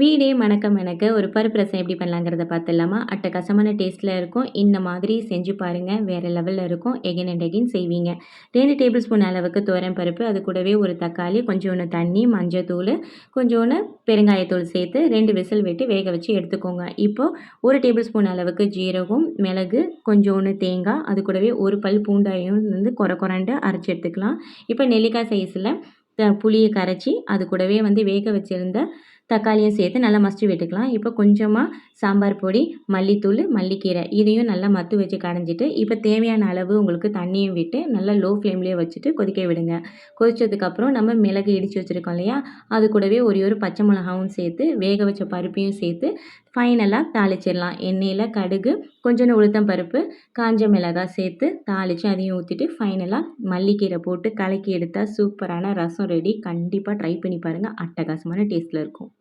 வீடே மணக்க மணக்க ஒரு பருப்பு ரசம் எப்படி பண்ணலாங்கிறத பார்த்துடலாமா? அட்டகாசமான டேஸ்ட்டில் இருக்கும். இந்த மாதிரி செஞ்சு பாருங்கள் வேறு லெவலில் இருக்கும். எகின் அண்ட் எகின் செய்வீங்க. ரெண்டு டேபிள் ஸ்பூன் அளவுக்கு தோரம் பருப்பு. அது கூடவே ஒரு தக்காளி கொஞ்சோண்டு தண்ணி மஞ்சத்தூள் கொஞ்சோண்டு பெருங்காயத்தூள் சேர்த்து ரெண்டு விசில் விட்டு வேக வச்சு எடுத்துக்கோங்க. இப்போது ஒரு டேபிள் ஸ்பூன் அளவுக்கு ஜீரகம் மிளகு கொஞ்சோண்டு தேங்காய். அது கூடவே ஒரு பல் பூண்டாயும் வந்து குறை குறண்டு அரைச்சி எடுத்துக்கலாம். இப்போ நெல்லிக்காய் சைஸில் புளியை கரைச்சி அது கூடவே வந்து வேக வச்சுருந்த தக்காளியும் சேர்த்து நல்லா மசிச்சு விட்டுக்கலாம். இப்போ கொஞ்சமாக சாம்பார் பொடி மல்லித்தூள் மல்லிக்கீரை இதையும் நல்லா மத்து வச்சு கடைஞ்சிட்டு இப்போ தேவையான அளவு உங்களுக்கு தண்ணியும் விட்டு நல்லா லோ ஃப்ளேம்லேயே வச்சுட்டு கொதிக்க விடுங்க. கொதித்ததுக்கப்புறம் நம்ம மிளகு இடித்து வச்சுருக்கோம் இல்லையா? அது கூடவே ஒரே ஒரு பச்சை மிளகாவும் சேர்த்து வேக வச்ச பருப்பையும் சேர்த்து ஃபைனலாக தாளிச்சிடலாம். எண்ணெயில் கடுகு கொஞ்சோண்டு உளுத்தம் பருப்பு காஞ்ச மிளகாய் சேர்த்து தாளித்து அதையும் ஊற்றிட்டு ஃபைனலாக மல்லிக்கீரை போட்டு கலக்கி எடுத்தால் சூப்பரான ரசம் ரெடி கண்டிப்பாக ட்ரை பண்ணி பாருங்கள் அட்டகாசமான டேஸ்ட்டில் இருக்கும்.